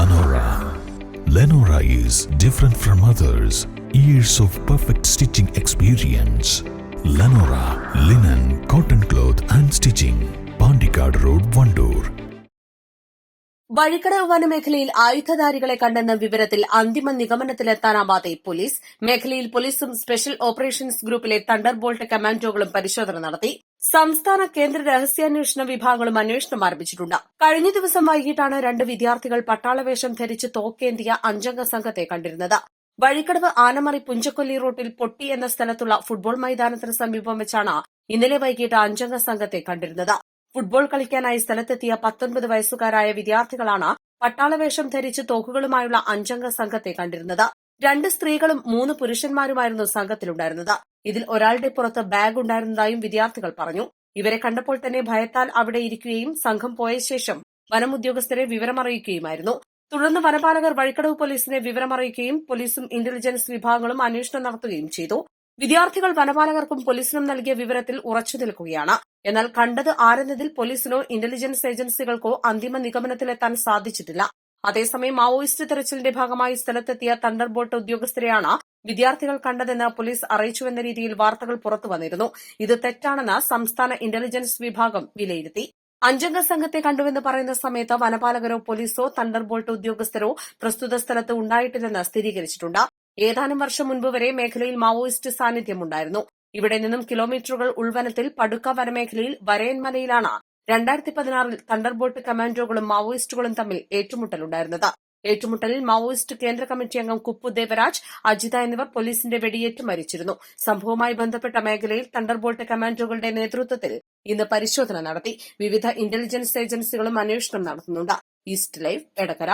Lenora. Lenora is different from others. Years of perfect stitching experience. Lenora linen, cotton cloth and stitching. Pandikad Road, Vandoor. Vazhikkadavu വനമേഖലയിൽ ആയുധധാരികളെ കണ്ടെന്ന വിവരത്തിൽ അന്തിമ നിഗമനത്തിലെത്താനാവാതെ police മേഖലയിൽ പോലീസും special operations ഗ്രൂപ്പിലെ thunder bolt കമാൻഡോകളും പരിശോധന നടത്തി സംസ്ഥാന കേന്ദ്ര രഹസ്യാന്വേഷണ വിഭാഗങ്ങളും അന്വേഷണം ആരംഭിച്ചിട്ടുണ്ട്. കഴിഞ്ഞ ദിവസം വൈകിട്ടാണ് രണ്ട് വിദ്യാർത്ഥികൾ പട്ടാളവേഷം ധരിച്ച് തോക്കേന്തിയ അഞ്ചംഗ സംഘത്തെ കണ്ടിരുന്നത്. വഴിക്കടവ് ആനമറി പുഞ്ചക്കൊല്ലി റൂട്ടിൽ പൊട്ടി എന്ന സ്ഥലത്തുള്ള ഫുട്ബോൾ മൈതാനത്തിന് സമീപം വെച്ചാണ് ഇന്നലെ വൈകിട്ട് അഞ്ചംഗ സംഘത്തെ കണ്ടിരുന്നത്. ഫുട്ബോൾ കളിക്കാനായി സ്ഥലത്തെത്തിയ പത്തൊൻപത് വയസ്സുകാരായ വിദ്യാർത്ഥികളാണ് പട്ടാളവേഷം ധരിച്ച് തോക്കുകളുമായുള്ള അഞ്ചംഗ സംഘത്തെ കണ്ടിരുന്നത്. രണ്ട് സ്ത്രീകളും മൂന്ന് പുരുഷന്മാരുമായിരുന്നു സംഘത്തിലുണ്ടായിരുന്നത്. ഇതിൽ ഒരാളുടെ പുറത്ത് ബാഗ് ഉണ്ടായിരുന്നതായും വിദ്യാർത്ഥികൾ പറഞ്ഞു. ഇവരെ കണ്ടപ്പോൾ തന്നെ ഭയത്താൽ അവിടെ ഇരിക്കുകയും സംഘം പോയ ശേഷം വനം ഉദ്യോഗസ്ഥരെ വിവരമറിയിക്കുകയുമായിരുന്നു. തുടർന്ന് വനപാലകർ വഴിക്കടവ് പോലീസിനെ വിവരമറിയിക്കുകയും പോലീസും ഇന്റലിജൻസ് വിഭാഗങ്ങളും അന്വേഷണം നടത്തുകയും ചെയ്തു. വിദ്യാർത്ഥികൾ വനപാലകർക്കും പോലീസിനും നൽകിയ വിവരത്തിൽ ഉറച്ചു നിൽക്കുകയാണ്. എന്നാൽ കണ്ടത് ആരെന്നതിൽ പോലീസിനോ ഇന്റലിജൻസ് ഏജൻസികൾക്കോ അന്തിമ നിഗമനത്തിലെത്താൻ സാധിച്ചിട്ടില്ല. അതേസമയം മാവോയിസ്റ്റ് തെരച്ചിലിന്റെ ഭാഗമായി സ്ഥലത്തെത്തിയ തണ്ടർബോൾട്ട് ഉദ്യോഗസ്ഥരെയാണ് വിദ്യാർത്ഥികൾ കണ്ടതെന്ന് പോലീസ് അറിയിച്ചുവെന്ന രീതിയിൽ വാർത്തകൾ പുറത്തുവന്നിരുന്നു ഇത് തെറ്റാണെന്ന് സംസ്ഥാന ഇന്റലിജൻസ് വിഭാഗം വിലയിരുത്തി. അഞ്ചംഗ സംഘത്തെ കണ്ടുവെന്ന് പറയുന്ന സമയത്ത് വനപാലകരോ പോലീസോ തണ്ടർബോൾട്ട് ഉദ്യോഗസ്ഥരോ പ്രസ്തുത സ്ഥലത്ത് ഉണ്ടായിട്ടില്ലെന്ന് സ്ഥിരീകരിച്ചിട്ടുണ്ട്. ഏതാനും വർഷം മുൻപ് വരെ മേഖലയിൽ മാവോയിസ്റ്റ് സാന്നിധ്യമുണ്ടായിരുന്നു. ഇവിടെ നിന്നും കിലോമീറ്ററുകൾ ഉൾവനത്തിൽ പടുക്ക വനമേഖലയിൽ വരയൻമലയിലാണ് രണ്ടായിരത്തി പതിനാറിൽ തണ്ടർബോൾട്ട് കമാൻഡോകളും മാവോയിസ്റ്റുകളും തമ്മിൽ ഏറ്റുമുട്ടലുണ്ടായിരുന്നത്. ഏറ്റുമുട്ടലിൽ മാവോയിസ്റ്റ് കേന്ദ്ര കമ്മിറ്റി അംഗം കുപ്പു ദേവരാജ് അജിത എന്നിവർ പോലീസിന്റെ വെടിയേറ്റ് മരിച്ചിരുന്നു. സംഭവവുമായി ബന്ധപ്പെട്ട മേഖലയിൽ തണ്ടർബോൾട്ട് കമാൻഡോകളുടെ നേതൃത്വത്തിൽ ഇന്ന് പരിശോധന നടത്തി. വിവിധ ഇന്റലിജൻസ് ഏജൻസികളും അന്വേഷണം നടത്തുന്നുണ്ട്. East live Edakkara